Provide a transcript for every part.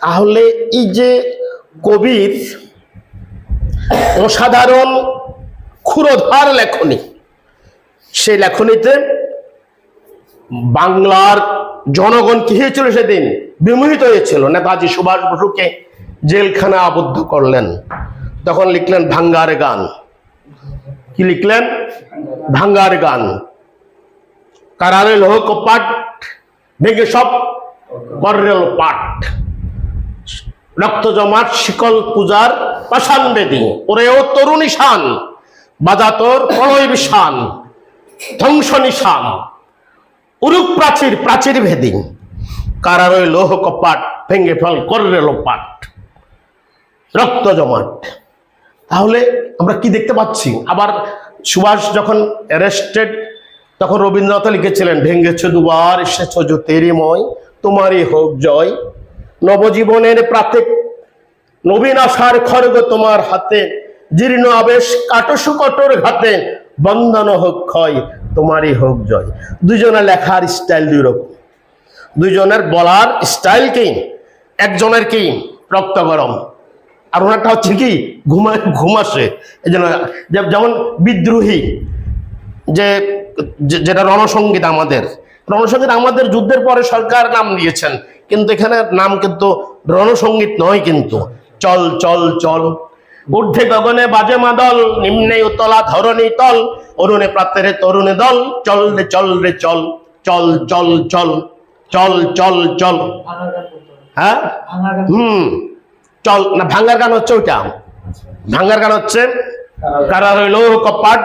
তাহলে এই যে কবির অসাধারণ ক্ষুরধার লেখনী, সেই লেখনীতে বাংলার জনগণ কি হয়েছিল সেদিন? বিমোহিত হয়েছিল। নেতাজি সুভাষ বসুকে জেলখানা আবদ্ধ করলেন। তখন লিখলেন ভাঙ্গার গান। কি লিখলেন? ভাঙ্গার গান। কারারে লোহ কপাট ভেঙে সব কররেল পাট। রক্ত জমাট শিকল পূজার পাষাণ বেদি। ওরে ও তরুণী শান, বাজাতর প্রলয় বিশান ধ্বংস নিশান। উরুক প্রাচীর প্রাচীর ভেদি। কারারয় লোহ কপাট ভেঙে ফল কররে লোপাট রক্ত জমাট তাহলে আমরা কি দেখতে পাচ্ছি? আবার সুভাষ যখন অ্যারেস্টেড তখন রবীন্দ্রনাথ লিখেছিলেন, ভেঙ্গেছ দুবার, এসেছ জ্যোতির্ময় তোমারই হোক জয়। নবজীবনের প্রাতে নবীন আশার খড়গ তোমার হাতে। জীর্ণ আবেশ কাটসু কটর ঘাতে। বন্দন হোক ক্ষয়, তোমারই হোক জয়। দুজনের লেখার স্টাইল দুই রকম। দুজনের বলার স্টাইল কি? একজনের কি? রক্ত গরম। আর ওনারটা হচ্ছে কি? ঘুমায় ঘুমাসে এই জন্য যেমন বিদ্রোহী, যে- যেটা রণসঙ্গীত আমাদের। রণসঙ্গীত আমাদের যুদ্ধের পরে সরকার নাম দিয়েছেন কিন্তু এখানে নাম কিন্তু রণসঙ্গীত নয় কিন্তু। চল চল চল। ঊর্ধ্বে গগনে বাজে মাদল, নিম্নে উতলা ধরণী তল, অরুণে প্রাতেরে তরুণে দল, চল রে চল রে, চল। চল চল চল। চল চল চল। হ্যাঁ? হুম। চল, না, ভাঙ্গার গান হচ্ছে ওইটা। ভাঙ্গার গান হচ্ছে, কারা হইল কপাট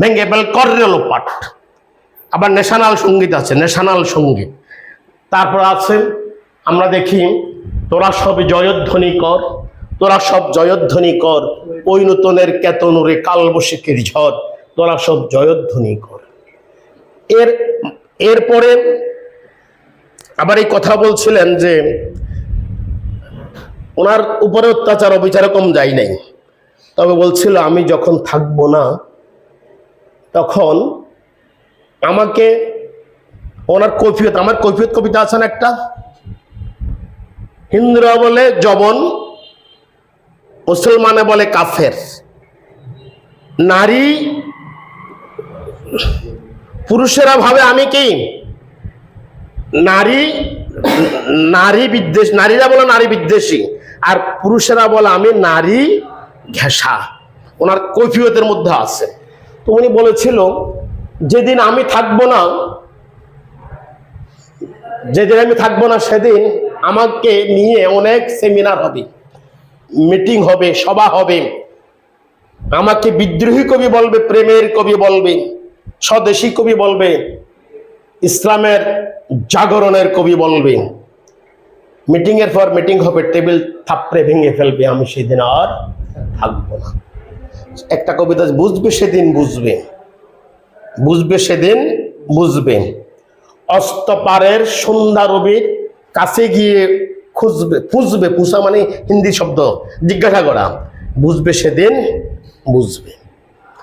ভেঙ্গে বেল কররেল পাট। আবার ন্যাশনাল সংগীত আছে ন্যাশনাল সংগীত। তারপর আছে, আমরা দেখি, তোরা সব জয়ধ্বনি কর, তোরা সব জয়ধ্বনি কর, ওই নূতনের কেতনুরে কালবশিকের ঝড়, তোরা সব জয়ধ্বনি কর। এর, এরপরে আবার এই কথা বলছিলেন যে, ওনার উপরে অত্যাচার, অবিচার কম যায় নাই। তবে বলছিল, আমি যখন থাকব না, তখন আমাকে ওনার কৈফিয়ত, আমার কৈফিয়ত কবিতা আছেন একটা? হিন্দুরা বলে জবন, মুসলমানে বলে কাফের। নারী, পুরুষেরা ভাবে আমি কি? নারী নারী বিদ্বেষ, নারীরা বলে নারী বিদ্বেষী, আর পুরুষেরা বলে আমি নারী ঘেঁষা। ওনার কৈফিয়তের মধ্যে আছে। তো উনি বলেছিল যেদিন আমি থাকব না, যেদিন আমি থাকব না, সেদিন আমাকে নিয়ে অনেক সেমিনার হবে মিটিং হবে, সভা হবে। আমাকে বিদ্রোহী কবি বলবে, প্রেমের কবি বলবে, স্বদেশী কবি বলবে, ইসলামের জাগরণের কবি বলবে। মিটিং এর পর মিটিং হবে টেবিল থাপড়ে ভেঙে ফেলবে, আমি সেদিন আর থাকব না। একটা কবিতা বুঝবে, সেদিন বুঝবে। বুঝবে সেদিন বুঝবেন অস্তপারের সন্ধ্যা রবির কাছে গিয়ে খুঁজবে খুঁজবে পুষা মানে হিন্দি শব্দ, জিজ্ঞাসা করা। বুঝবে সেদিন, বুঝবে।